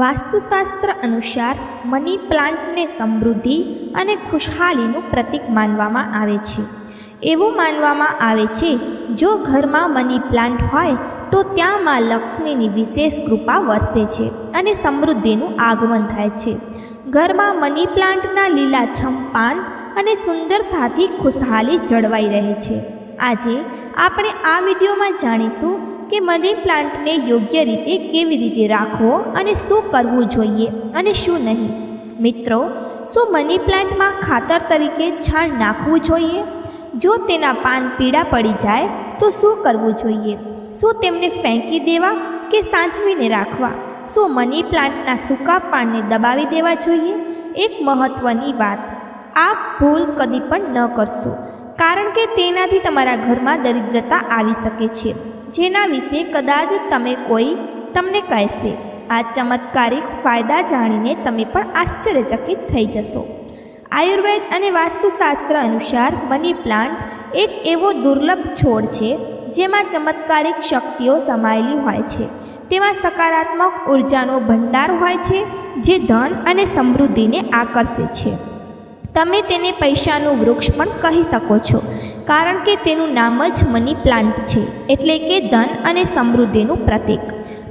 વાસ્તુશાસ્ત્ર અનુસાર મની પ્લાન્ટને સમૃદ્ધિ અને ખુશહાલીનું પ્રતીક માનવામાં આવે છે. એવું માનવામાં આવે છે, જો ઘરમાં મની પ્લાન્ટ હોય, તો ત્યાં માં લક્ષ્મીની વિશેષ કૃપા વરસે છે અને સમૃદ્ધિનું આગમન થાય છે. ઘરમાં મની પ્લાન્ટના લીલાછમ પાન અને સુંદરતાથી ખુશહાલી જળવાઈ રહે છે. આજે આપણે આ વિડીયોમાં જાણીશું કે મની પ્લાન્ટને યોગ્ય રીતે કેવી રીતે રાખવો અને શું કરવું જોઈએ અને શું નહીં? મિત્રો, શું મની પ્લાન્ટમાં ખાતર તરીકે છાણ નાખવું જોઈએ? જો તેના પાન પીળા પડી જાય, તો શું કરવું જોઈએ? શું તેમને ફેંકી દેવા કે સાચવીને રાખવા? શું મની પ્લાન્ટના સૂકા પાનને દબાવી દેવા જોઈએ? એક મહત્ત્વની વાત આ ભૂલ કદી પણ ન કરશો, કારણ કે તેનાથી તમારા ઘરમાં દરિદ્રતા આવી શકે છે. જેના વિશે કદાચ તમે કોઈ તમને કહેશે. આ ચમત્કારિક ફાયદા જાણીને તમે પણ આશ્ચર્યચકિત થઈ જશો. આયુર્વેદ અને વાસ્તુશાસ્ત્ર અનુસાર મની પ્લાન્ટ એક એવો દુર્લભ છોડ છે, જેમાં ચમત્કારિક શક્તિઓ સમાયેલી હોય છે. તેમાં સકારાત્મક ઉર્જાનો ભંડાર હોય છે, જે ધન અને સમૃદ્ધિને આકર્ષે છે. તમે તેને પૈસાનું વૃક્ષ પણ કહી શકો છો, કારણ કે તેનું નામ જ મની પ્લાન્ટ છે, એટલે કે ધન અને સમૃદ્ધિનું પ્રતીક.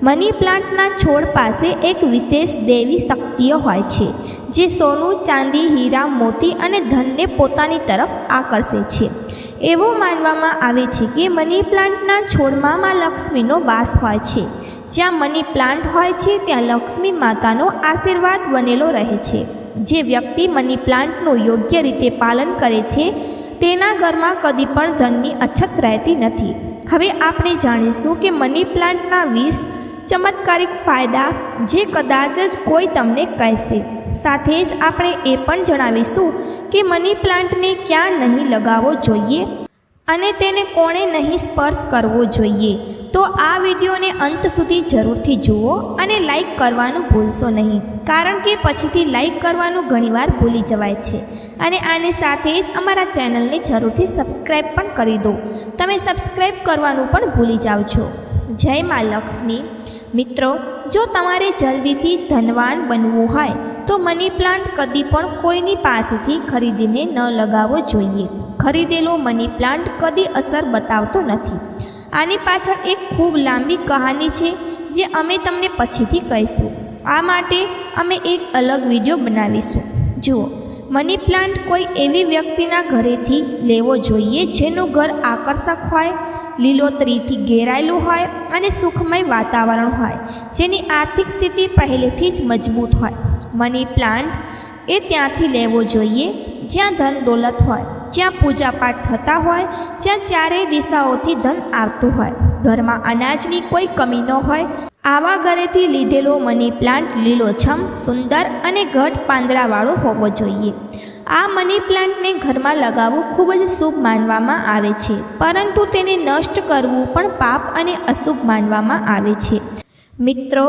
મની પ્લાન્ટના છોડ પાસે એક વિશેષ દેવી શક્તિઓ હોય છે, જે સોનું, ચાંદી, હીરા, મોતી અને ધનને પોતાની તરફ આકર્ષે છે. એવું માનવામાં આવે છે કે મની પ્લાન્ટના છોડમાં માં લક્ષ્મીનો વાસ હોય છે. જ્યાં મની પ્લાન્ટ હોય છે, ત્યાં લક્ષ્મી માતાનો આશીર્વાદ બનેલો રહે છે. જે વ્યક્તિ મની પ્લાન્ટનું યોગ્ય રીતે પાલન કરે છે, તેના ઘરમાં કદી પણ ધનની અછત રહેતી નથી. હવે આપણે જાણીશું કે મની પ્લાન્ટના વીસ ચમત્કારિક ફાયદા જે કદાચ જ કોઈ તમને કહેશે. સાથે જ આપણે એ પણ જણાવીશું કે મની પ્લાન્ટને ક્યાં નહીં લગાવવો જોઈએ અને તેને કોણે નહીં સ્પર્શ કરવો જોઈએ. તો આ વિડીયોને અંત સુધી જરૂરથી જુઓ અને લાઈક કરવાનું ભૂલશો નહીં. કારણ કે પછીથી લાઈક કરવાનું ઘણીવાર ભૂલી જવાય છે. અને આની સાથે જ અમારા ચેનલને જરૂરથી સબસ્ક્રાઈબ પણ કરી દો. તમે સબસ્ક્રાઈબ કરવાનું પણ ભૂલી જાઓ છો. જય મા લક્ષ્મી. મિત્રો, જો તમારે જલ્દીથી ધનવાન બનવું હોય, તો મની પ્લાન્ટ કદી પણ કોઈની પાસેથી ખરીદીને ન લગાવવો જોઈએ. ખરીદેલો મની પ્લાન્ટ કદી અસર બતાવતો નથી. આની પાછળ એક ખૂબ લાંબી કહાની છે, જે અમે તમને પછીથી કહીશું. આ માટે અમે એક અલગ વીડિયો બનાવીશું. જુઓ, મની પ્લાન્ટ કોઈ એવી વ્યક્તિના ઘરેથી લેવો જોઈએ જેનું ઘર આકર્ષક હોય, લીલોતરીથી ઘેરાયેલું હોય અને સુખમય વાતાવરણ હોય, જેની આર્થિક સ્થિતિ પહેલેથી જ મજબૂત હોય. મની પ્લાન્ટ એ ત્યાંથી લેવો જોઈએ, જ્યાં ધન દોલત હોય, જ્યાં પૂજાપાઠ થતા હોય, જ્યાં ચારેય દિશાઓથી ધન આવતું હોય. ઘરમાં અનાજની કોઈ કમી ન હોય આવા ઘરેથી લીધેલો મની પ્લાન્ટ લીલોછમ, સુંદર અને ઘટ પાંદડાવાળો હોવો જોઈએ. આ મની પ્લાન્ટને ઘરમાં લગાવવું ખૂબ જ શુભ માનવામાં આવે છે, પરંતુ તેને નષ્ટ કરવું પણ પાપ અને અશુભ માનવામાં આવે છે. મિત્રો,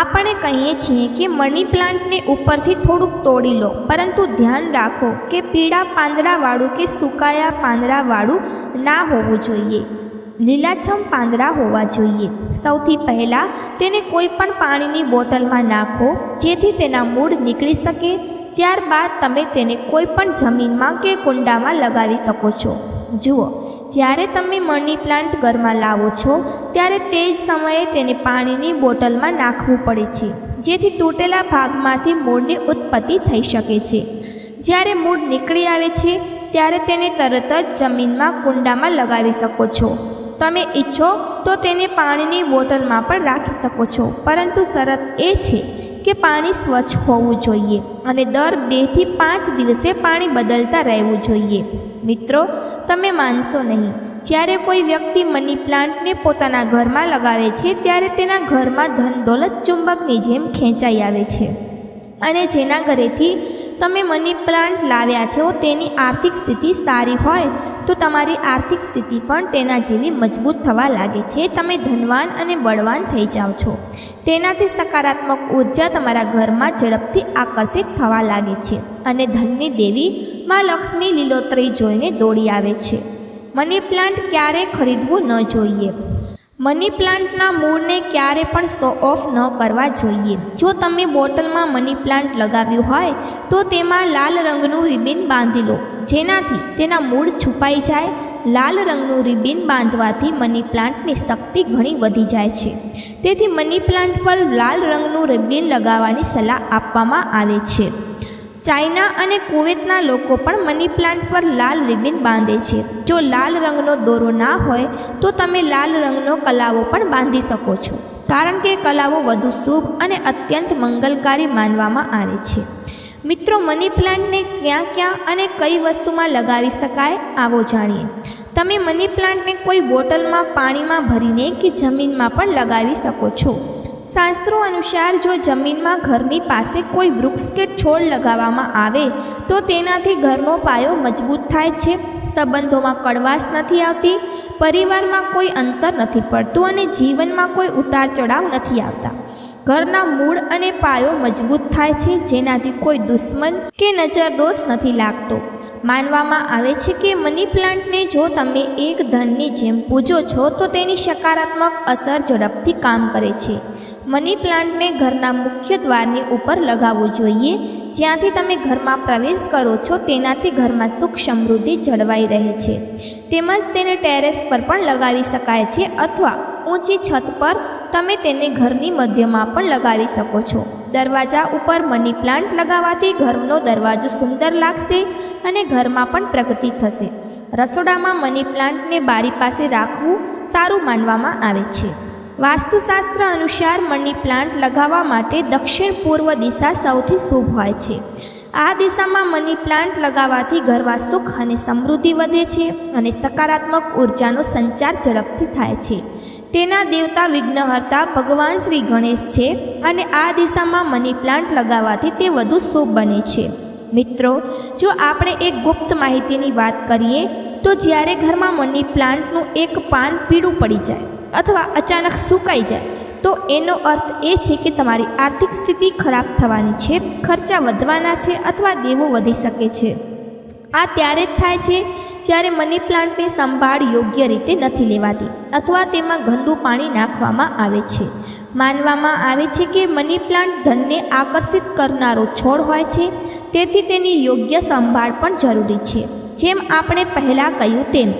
આપણે કહીએ છીએ કે મની પ્લાન્ટને ઉપરથી થોડુંક તોડી લો, પરંતુ ધ્યાન રાખો કે પીળા પાંદડાવાળું કે સુકાયા પાંદડાવાળું ના હોવું જોઈએ. લીલાછમ પાંદડા હોવા જોઈએ. સૌથી પહેલાં તેને કોઈ પણ પાણીની બોટલમાં નાખો, જેથી તેના મૂળ નીકળી શકે. ત્યારબાદ તમે તેને કોઈ પણ જમીનમાં કે કુંડામાં લગાવી શકો છો. જુઓ, જ્યારે તમે મની પ્લાન્ટ ઘરમાં લાવો છો, ત્યારે તે જ સમયે તેને પાણીની બોટલમાં નાખવું પડે છે, જેથી તૂટેલા ભાગમાંથી મૂળની ઉત્પત્તિ થઈ શકે છે. જ્યારે મૂળ નીકળી આવે છે, ત્યારે તેને તરત જ જમીનમાં કુંડામાં લગાવી શકો છો. તમે ઈચ્છો તો તેને પાણીની બોટલમાં પણ રાખી શકો છો. પરંતુ શરત એ છે કે પાણી સ્વચ્છ હોવું જોઈએ અને દર બેથી પાંચ દિવસે પાણી બદલતા રહેવું જોઈએ. મિત્રો, તમે માનશો નહીં. જ્યારે કોઈ વ્યક્તિ મની પ્લાન્ટને પોતાના ઘરમાં લગાવે છે, ત્યારે તેના ઘરમાં ધન દોલત ચુંબકની જેમ ખેંચાઈ આવે છે. અને જેના ઘરેથી તમે મની પ્લાન્ટ લાવ્યા છો, તેની આર્થિક સ્થિતિ સારી હોય તો તમારી આર્થિક સ્થિતિ પણ તેના જેવી મજબૂત થવા લાગે છે. તમે ધનવાન અને બળવાન થઈ જાઓ છો. તેનાથી સકારાત્મક ઊર્જા તમારા ઘરમાં ઝડપથી આકર્ષિત થવા લાગે છે અને ધનની દેવી માં લક્ષ્મી લીલોતરી જોઈને દોડી આવે છે. મની પ્લાન્ટ ક્યારે ખરીદવું ન જોઈએ. મની પ્લાન્ટના મૂળને ક્યારે પણ શો ઓફ ન કરવા જોઈએ. જો તમે બોટલમાં મની પ્લાન્ટ લગાવ્યું હોય, તો તેમાં લાલ રંગનું રિબિન બાંધી લો. જેનાથી તેના મૂળ છુપાઈ જાય. લાલ રંગનું રિબિન બાંધવાથી મની પ્લાન્ટની શક્તિ ઘણી વધી જાય છે. તેથી મની પ્લાન્ટ પર લાલ રંગનું રિબિન લગાવવાની સલાહ આપવામાં આવે છે. ચાઇના અને કુવેતના લોકો પણ મની પ્લાન્ટ પર લાલ રિબિન બાંધે છે. જો લાલ રંગનો દોરો ના હોય, તો તમે લાલ રંગનો કલાવો પણ બાંધી શકો છો. કારણ કે કલાવો વધુ શુભ અને અત્યંત મંગલકારી માનવામાં આવે છે. મિત્રો, મની પ્લાન્ટને ક્યાં ક્યાં અને કઈ વસ્તુમાં લગાવી શકાય, આવો જાણીએ. તમે મની પ્લાન્ટને કોઈ બોટલમાં પાણીમાં ભરીને કે જમીનમાં પણ લગાવી શકો છો. શાસ્ત્રો અનુસાર જો જમીનમાં ઘરની પાસે કોઈ વૃક્ષ કે છોડ લગાવવામાં આવે, તો તેનાથી ઘરનો પાયો મજબૂત થાય છે. સંબંધોમાં કડવાશ નથી આવતી, પરિવારમાં કોઈ અંતર નથી પડતું અને જીવનમાં કોઈ ઉતાર ચઢાવ નથી આવતા. ઘરના મૂળ અને પાયો મજબૂત થાય છે, જેનાથી કોઈ દુશ્મન કે નજરદોષ નથી લાગતો. માનવામાં આવે છે કે મની પ્લાન્ટને જો તમે એક ધનની જેમ પૂજો છો, તો તેની સકારાત્મક અસર ઝડપથી કામ કરે છે. મની પ્લાન્ટને ઘરના મુખ્ય દ્વારની ઉપર લગાવવું જોઈએ. જ્યાંથી તમે ઘરમાં પ્રવેશ કરો છો, તેનાથી ઘરમાં સુખ સમૃદ્ધિ જળવાઈ રહે છે. તેમજ તેને ટેરેસ પર પણ લગાવી શકાય છે અથવા ઊંચી છત પર તમે તેને ઘરની મધ્યમાં પણ લગાવી શકો છો. દરવાજા ઉપર મની પ્લાન્ટ લગાવવાથી ઘરનો દરવાજો સુંદર લાગશે અને ઘરમાં પણ પ્રગતિ થશે. રસોડામાં મની પ્લાન્ટને બારી પાસે રાખવું સારું માનવામાં આવે છે. વાસ્તુશાસ્ત્ર અનુસાર મની પ્લાન્ટ લગાવવા માટે દક્ષિણ પૂર્વ દિશા સૌથી શુભ હોય છે. આ દિશામાં મની પ્લાન્ટ લગાવવાથી ઘરમાં સુખ અને સમૃદ્ધિ વધે છે અને સકારાત્મક ઉર્જાનો સંચાર ઝડપથી થાય છે. તેના દેવતા વિઘ્નહર્તા ભગવાન શ્રી ગણેશ છે અને આ દિશામાં મની પ્લાન્ટ લગાવવાથી તે વધુ શુભ બને છે. મિત્રો, જો આપણે એક ગુપ્ત માહિતીની વાત કરીએ, તો જ્યારે ઘરમાં મની પ્લાન્ટનું એક પાન પીળું પડી જાય અથવા અચાનક સુકાઈ જાય, તો એનો અર્થ એ છે કે તમારી આર્થિક સ્થિતિ ખરાબ થવાની છે, ખર્ચા વધવાના છે અથવા દેવો વધી શકે છે. આ ત્યારે જ થાય છે જ્યારે મની પ્લાન્ટની સંભાળ યોગ્ય રીતે નથી લેવાતી અથવા તેમાં ગંદુ પાણી નાખવામાં આવે છે. માનવામાં આવે છે કે મની પ્લાન્ટ ધનને આકર્ષિત કરનારો છોડ હોય છે, તેથી તેની યોગ્ય સંભાળ પણ જરૂરી છે. જેમ આપણે પહેલાં કહ્યું તેમ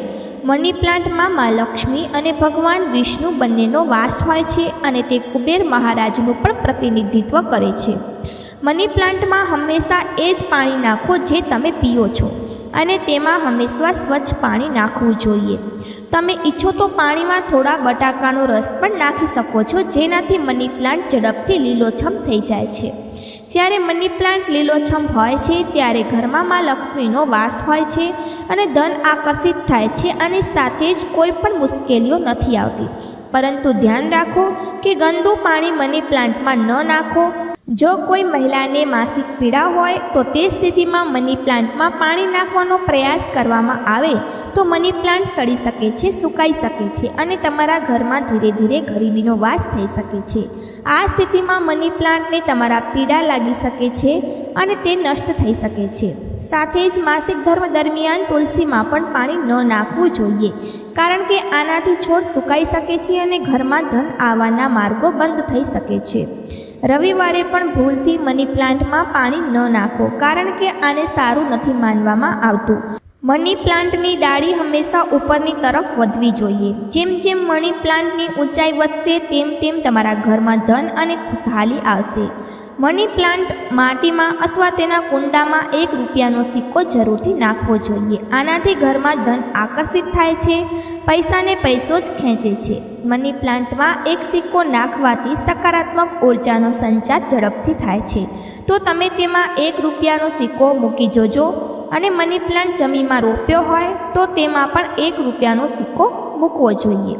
મની પ્લાન્ટમાં મા લક્ષ્મી અને ભગવાન વિષ્ણુ બંનેનો વાસ હોય છે અને તે કુબેર મહારાજનું પણ પ્રતિનિધિત્વ કરે છે. મની પ્લાન્ટમાં હંમેશા એ જ પાણી નાખો જે તમે પીઓ છો. અને તેમાં હંમેશા સ્વચ્છ પાણી નાખવું જોઈએ. તમે ઈચ્છો તો પાણીમાં થોડા બટાકાનો રસ પણ નાખી શકો છો, જેનાથી મની પ્લાન્ટ ઝડપથી લીલોછમ થઈ જાય છે. જ્યારે મની પ્લાન્ટ લીલોછમ હોય છે, ત્યારે ઘરમાં માં લક્ષ્મીનો વાસ હોય છે અને ધન આકર્ષિત થાય છે અને સાથે જ કોઈ પણ મુશ્કેલીઓ નથી આવતી. પરંતુ ધ્યાન રાખો કે ગંદુ પાણી મની પ્લાન્ટમાં ન નાખો જો કોઈ મહિલાને માસિક પીડા હોય તો તે સ્થિતિમાં મની પ્લાન્ટમાં પાણી નાખવાનો પ્રયાસ કરવામાં આવે તો મની પ્લાન્ટ સડી શકે છે, સુકાઈ શકે છે અને તમારા ઘરમાં ધીરે ધીરે ગરીબીનો વાસ થઈ શકે છે. આ સ્થિતિમાં મની પ્લાન્ટને તમારા પીડા લાગી શકે છે અને તે નષ્ટ થઈ શકે છે. સાથે જ માસિક ધર્મ દરમિયાન તુલસીમાં પણ પાણી ન નાખવું જોઈએ કારણ કે આનાથી છોડ સુકાઈ શકે છે અને ઘરમાં ધન આવવાના માર્ગો બંધ થઈ શકે છે. રવિવારે પણ ભૂલથી મની પ્લાન્ટમાં પાણી ન નાખો, કારણ કે આને સારું નથી માનવામાં આવતું. મની પ્લાન્ટની ડાળી હંમેશા ઉપરની તરફ વધવી જોઈએ. જેમ જેમ મની પ્લાન્ટની ઊંચાઈ વધશે, તેમ તેમ તમારા ઘરમાં ધન અને ખુશહાલી આવશે. મની પ્લાન્ટ માટીમાં અથવા તેના કુંડામાં એક રૂપિયાનો સિક્કો જરૂરથી નાખવો જોઈએ. આનાથી ઘરમાં ધન આકર્ષિત થાય છે, પૈસાને પૈસો જ ખેંચે છે. મની પ્લાન્ટમાં એક સિક્કો નાખવાથી સકારાત્મક ઉર્જાનો સંચાર ઝડપથી થાય છે. તો તમે તેમાં એક રૂપિયાનો સિક્કો મૂકી જોજો. અને મની પ્લાન્ટ જમીનમાં રોપ્યો હોય તો તેમાં પણ એક રૂપિયાનો સિક્કો મૂકવો જોઈએ.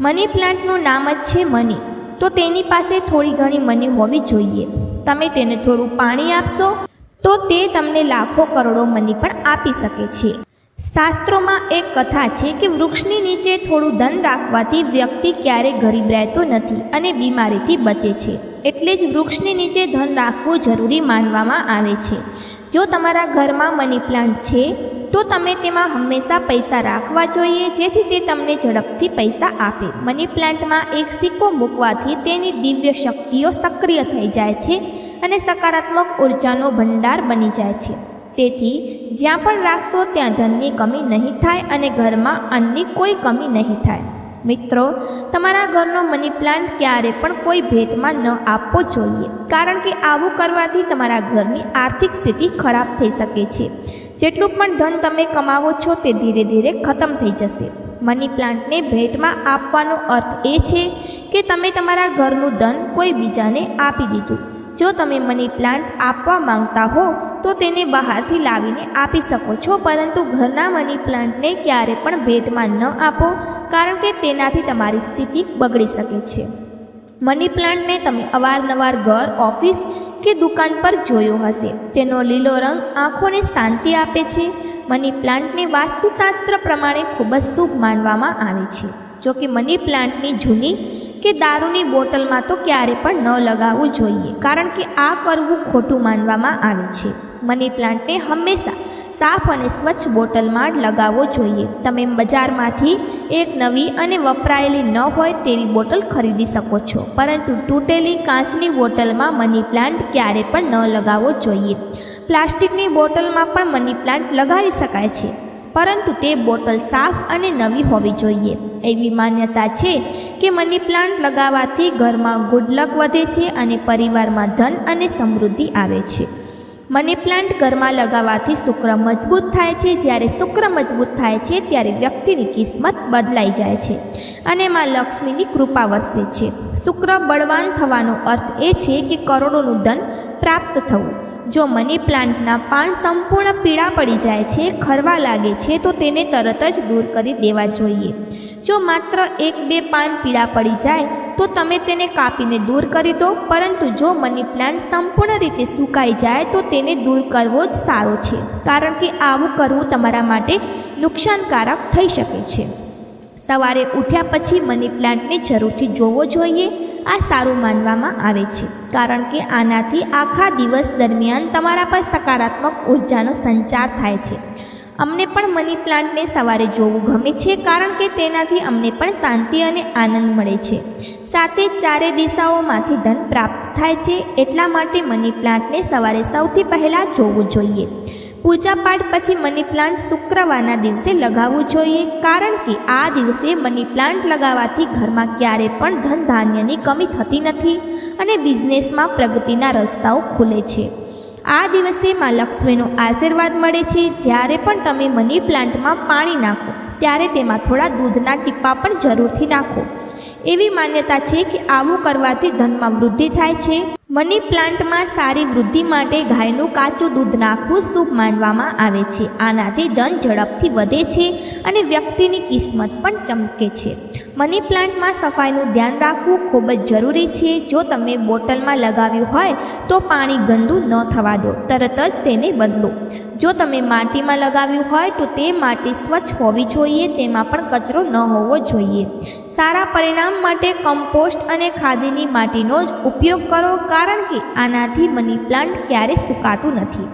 મની પ્લાન્ટનું નામ જ છે મની. તો તેની પાસે થોડી ઘણી મની હોવી જોઈએ. તમે તેને થોડું પાણી આપશો તો તે તમને લાખો કરોડો મની પણ આપી શકે છે. શાસ્ત્રોમાં એક કથા છે કે વૃક્ષની નીચે થોડું ધન રાખવાથી વ્યક્તિ ક્યારેય ગરીબ રહેતો નથી અને બીમારીથી બચે છે. એટલે જ વૃક્ષની નીચે ધન રાખવું જરૂરી માનવામાં આવે છે. જો તમારા ઘરમાં મની પ્લાન્ટ છે, તો તમે તેમાં હંમેશા પૈસા રાખવા જોઈએ, જેથી તે તમને ઝડપથી પૈસા આપે. મની પ્લાન્ટમાં એક સિક્કો મૂકવાથી તેની દિવ્ય શક્તિઓ સક્રિય થઈ જાય છે અને સકારાત્મક ઉર્જાનો ભંડાર બની જાય છે. તેથી, જ્યાં પણ રાખશો ત્યાં ધનની કમી નહીં થાય અને ઘરમાં અન્નની કોઈ કમી નહીં થાય. મિત્રો, તમારા ઘરનો મની પ્લાન્ટ ક્યારે પણ કોઈ ભેટમાં ન આપવો જોઈએ, કારણ કે આવું કરવાથી તમારા ઘરની આર્થિક સ્થિતિ ખરાબ થઈ શકે છે. જેટલું પણ ધન તમે કમાવો છો તે ધીરે ધીરે ખતમ થઈ જશે. મની પ્લાન્ટને ભેટમાં આપવાનો અર્થ એ છે કે તમે તમારા ઘરનું ધન કોઈ બીજાને આપી દીધું. જો તમે મની પ્લાન્ટ આપવા માંગતા હો તો તેને બહારથી લાવીને આપી શકો છો, પરંતુ ઘરના મની પ્લાન્ટને ક્યારે પણ ભેટમાં ન આપો, કારણ કે તેનાથી તમારી સ્થિતિ બગડી શકે છે. મની પ્લાન્ટને તમે અવારનવાર ઘર ઓફિસ કે દુકાન પર જોયો હશે. તેનો લીલો રંગ આંખોને શાંતિ આપે છે. મની પ્લાન્ટને વાસ્તુશાસ્ત્ર પ્રમાણે ખૂબ જ શુભ માનવામાં આવે છે. જો કે મની પ્લાન્ટની જૂની કે દારૂની બોટલમાં તો ક્યારે પણ ન લગાવવું જોઈએ, કારણ કે આ કરવું ખોટું માનવામાં આવે છે. મની પ્લાન્ટને હંમેશા સાફ અને સ્વચ્છ બોટલમાં જ લગાવવો જોઈએ. તમે બજારમાંથી એક નવી અને વપરાયેલી ન હોય તેવી બોટલ ખરીદી શકો છો, પરંતુ તૂટેલી કાચની બોટલમાં મની પ્લાન્ટ ક્યારે પણ ન લગાવવો જોઈએ. પ્લાસ્ટિકની બોટલમાં પણ મની પ્લાન્ટ લગાવી શકાય છે. પરંતુ તે બોટલ સાફ અને નવી હોવી જોઈએ. એવી માન્યતા છે કે મની પ્લાન્ટ લગાવવાથી ઘરમાં ગુડલક વધે છે અને પરિવારમાં ધન અને સમૃદ્ધિ આવે છે. મની પ્લાન્ટ ઘરમાં લગાવવાથી શુક્ર મજબૂત થાય છે. જ્યારે શુક્ર મજબૂત થાય છે, ત્યારે વ્યક્તિની કિસ્મત બદલાઈ જાય છે અને માં લક્ષ્મીની કૃપા વરસે છે. શુક્ર બળવાન થવાનો અર્થ એ છે કે કરોડોનું ધન પ્રાપ્ત થવું. જો મની પ્લાન્ટના પાન સંપૂર્ણ પીળા પડી જાય છે, ખરવા લાગે છે, તો તેને તરત જ દૂર કરી દેવા જોઈએ. જો માત્ર એક બે પાન પીળા પડી જાય, તો તમે તેને કાપીને દૂર કરી દો. પરંતુ જો મની પ્લાન્ટ સંપૂર્ણ રીતે સુકાઈ જાય, તો તેને દૂર કરવો જ સારો છે. કારણ કે આવું કરવું તમારા માટે નુકસાનકારક થઈ શકે છે. સવારે ઉઠ્યા પછી મની પ્લાન્ટને જરૂરથી જોવો જોઈએ. આ સારું માનવામાં આવે છે, કારણ કે આનાથી આખા દિવસ દરમિયાન તમારા પર સકારાત્મક ઉર્જાનો સંચાર થાય છે. અમને પણ મની પ્લાન્ટને સવારે જોવું ગમે છે, કારણ કે તેનાથી અમને પણ શાંતિ અને આનંદ મળે છે. સાથે ચારે દિશાઓમાંથી ધન પ્રાપ્ત થાય છે, એટલા માટે મની પ્લાન્ટને સવારે સૌથી પહેલાં જોવું જોઈએ. પૂજાપાઠ પછી મની પ્લાન્ટ શુક્રવારના દિવસે લગાવવું જોઈએ, કારણ કે આ દિવસે મની પ્લાન્ટ લગાવવાથી ઘરમાં ક્યારે પણ ધન ધાન્યની કમી થતી નથી અને બિઝનેસમાં પ્રગતિના રસ્તાઓ ખુલે છે. આ દિવસે માં લક્ષ્મીનો આશીર્વાદ મળે છે. જ્યારે પણ તમે મની પ્લાન્ટમાં પાણી નાખો, ત્યારે તેમાં થોડા દૂધના ટીપા પણ જરૂરથી નાખો. એવી માન્યતા છે કે આવું કરવાથી ધનમાં વૃદ્ધિ થાય છે. મની પ્લાન્ટમાં સારી વૃદ્ધિ માટે ગાયનું કાચું દૂધ નાખવું શુભ માનવામાં આવે છે. આનાથી ધન ઝડપથી વધે છે અને વ્યક્તિની કિસ્મત પણ ચમકે છે. મની પ્લાન્ટમાં સફાઈનું ધ્યાન રાખવું ખૂબ જ જરૂરી છે. જો તમે બોટલમાં લગાવ્યું હોય તો પાણી ગંદુ ન થવા દો. તરત જ તેને બદલો. જો તમે માટીમાં લગાવ્યું હોય તો તે માટી સ્વચ્છ હોવી જોઈએ. તેમાં પણ કચરો ન હોવો જોઈએ. સારા પરિણામ માટે કમ્પોસ્ટ અને ખાદીની માટીનો જ ઉપયોગ કરો, કારણ કે આનાથી મની પ્લાન્ટ ક્યારે સુકાતું નથી.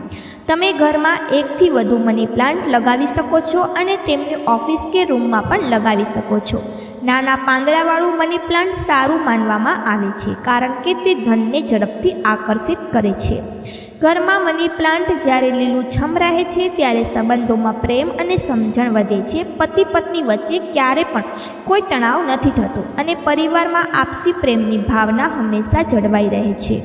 તમે ઘરમાં એકથી વધુ મની પ્લાન્ટ લગાવી શકો છો અને તેમને ઓફિસ કે રૂમમાં પણ લગાવી શકો છો. નાના પાંદડાવાળું મની પ્લાન્ટ સારું માનવામાં આવે છે, કારણ કે તે ધનને ઝડપથી આકર્ષિત કરે છે. ઘરમાં મની પ્લાન્ટ જ્યારે લીલુંછમ રહે છે, ત્યારે સંબંધોમાં પ્રેમ અને સમજણ વધે છે. પતિ પત્ની વચ્ચે ક્યારે પણ કોઈ તણાવ નથી થતો અને પરિવારમાં આપસી પ્રેમની ભાવના હંમેશા જળવાઈ રહે છે.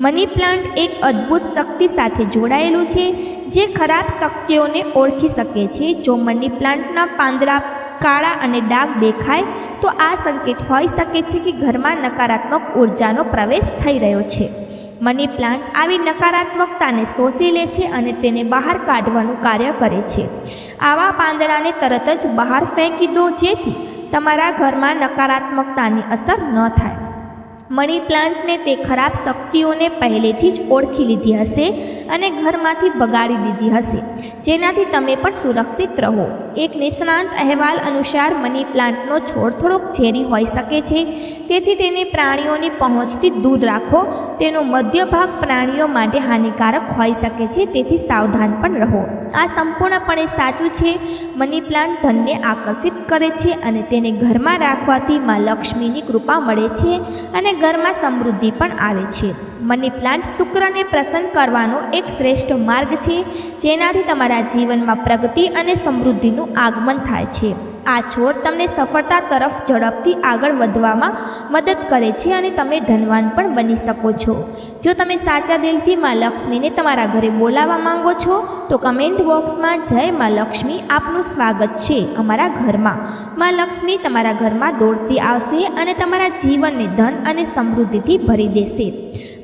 મની પ્લાન્ટ એક અદ્ભુત શક્તિ સાથે જોડાયેલું છે, જે ખરાબ શક્તિઓને ઓળખી શકે છે. જો મની પ્લાન્ટના પાંદડા કાળા અને ડાઘ દેખાય, તો આ સંકેત હોઈ શકે છે કે ઘરમાં નકારાત્મક ઉર્જાનો પ્રવેશ થઈ રહ્યો છે. મની પ્લાન્ટ આવી નકારાત્મકતાને શોષી લે છે અને તેને બહાર કાઢવાનું કાર્ય કરે છે. આવા પાંદડાને તરત જ બહાર ફેંકી દો જેથી તમારા ઘરમાં નકારાત્મકતાની અસર ન થાય. મની પ્લાન્ટને તે ખરાબ શક્તિઓને પહેલેથી જ ઓળખી લીધી હશે અને ઘરમાંથી બગાડી દીધી હશે. જેનાથી તમે પણ સુરક્ષિત રહો. એક નિષ્ણાંત અહેવાલ અનુસાર મની પ્લાન્ટનો છોડ થોડોક ઝેરી હોઈ શકે છે. તેથી તેને પ્રાણીઓની પહોંચથી દૂર રાખો. તેનો મધ્ય ભાગ પ્રાણીઓ માટે હાનિકારક હોઈ શકે છે. તેથી સાવધાન પણ રહો. આ સંપૂર્ણપણે સાચું છે. મની પ્લાન્ટ ધનને આકર્ષિત કરે છે અને તેને ઘરમાં રાખવાથી માં લક્ષ્મીની કૃપા મળે છે અને ઘરમાં સમૃદ્ધિ પણ આવે છે. મની પ્લાન્ટ શુક્રને પ્રસન્ન કરવાનો એક શ્રેષ્ઠ માર્ગ છે, જેનાથી તમારા જીવનમાં પ્રગતિ અને સમૃદ્ધિનું આગમન થાય છે. આ છોડ તમને સફળતા તરફ ઝડપથી આગળ વધવામાં મદદ કરે છે અને તમે ધનવાન પણ બની શકો છો. જો તમે સાચા દિલથી માં લક્ષ્મીને તમારા ઘરે બોલાવવા માંગો છો, તો કમેન્ટ બોક્સમાં જય માં લક્ષ્મી આપનું સ્વાગત છે અમારા ઘરમાં. માં લક્ષ્મી તમારા ઘરમાં દોડતી આવશે અને તમારા જીવનને ધન અને સમૃદ્ધિથી ભરી દેશે.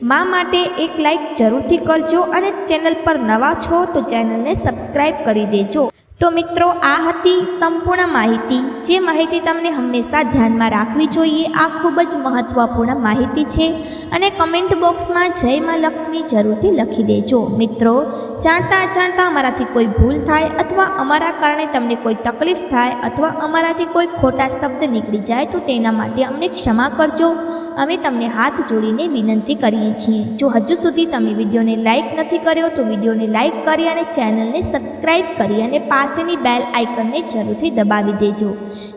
મા માટે એક લાઇક જરૂરથી કરજો અને ચેનલ પર નવા છો તો ચેનલને સબસ્ક્રાઈબ કરી દેજો. તો મિત્રો, આ હતી સંપૂર્ણ માહિતી. જે માહિતી તમને હંમેશા ધ્યાનમાં રાખવી જોઈએ, આ ખૂબ જ મહત્ત્વપૂર્ણ માહિતી છે અને કમેન્ટ બોક્સમાં જય માં લક્ષ્મી જરૂરથી લખી દેજો. મિત્રો, જાણતા અજાણતા અમારાથી કોઈ ભૂલ થાય અથવા અમારા કારણે તમને કોઈ તકલીફ થાય અથવા અમારાથી કોઈ ખોટા શબ્દ નીકળી જાય તો તેના માટે અમને ક્ષમા કરજો. અમે તમને હાથ જોડીને વિનંતી કરીએ છીએ. જો હજુ સુધી તમે વિડીયોને લાઇક નથી કર્યો, તો વિડીયોને લાઇક કરી અને ચેનલને સબસ્ક્રાઈબ કરી અને પાસેની બેલ આઇકનને જરૂરથી દબાવી દેજો.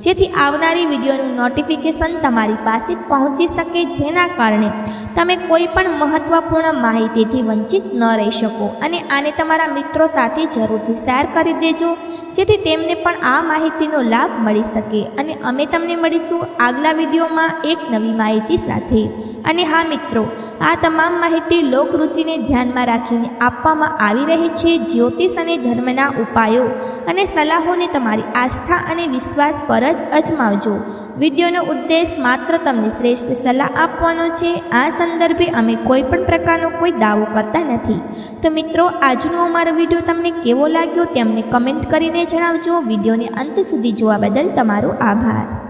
જેથી આવનારી વિડીયોનું નોટિફિકેશન તમારી પાસે પહોંચી શકે જેના કારણે તમે કોઈ પણ મહત્ત્વપૂર્ણ માહિતીથી વંચિત ન રહી શકો અને આને તમારા મિત્રો સાથે જરૂરથી શેર કરી દેજો, જેથી તેમને પણ આ માહિતીનો લાભ મળી શકે. અને અમે તમને મળીશું આગલા વિડીયોમાં એક નવી માહિતી સાથે. અને હા, મિત્રો, આ તમામ માહિતી લોકરુચિને ધ્યાનમાં રાખીને આપવામાં આવી રહી છે જ્યોતિષ અને ધર્મના ઉપાયો અને સલાહોને તમારી આસ્થા અને વિશ્વાસ પર જ અજમાવજો. વિડીયોનો ઉદ્દેશ માત્ર તમને શ્રેષ્ઠ સલાહ આપવાનો છે. આ સંદર્ભે અમે કોઈ પણ પ્રકારનો કોઈ દાવો કરતા નથી. તો મિત્રો, આજનો અમારો વીડિયો તમને કેવો લાગ્યો તેમને કમેન્ટ કરીને જણાવજો. વિડીયોને અંત સુધી જોવા બદલ તમારો આભાર.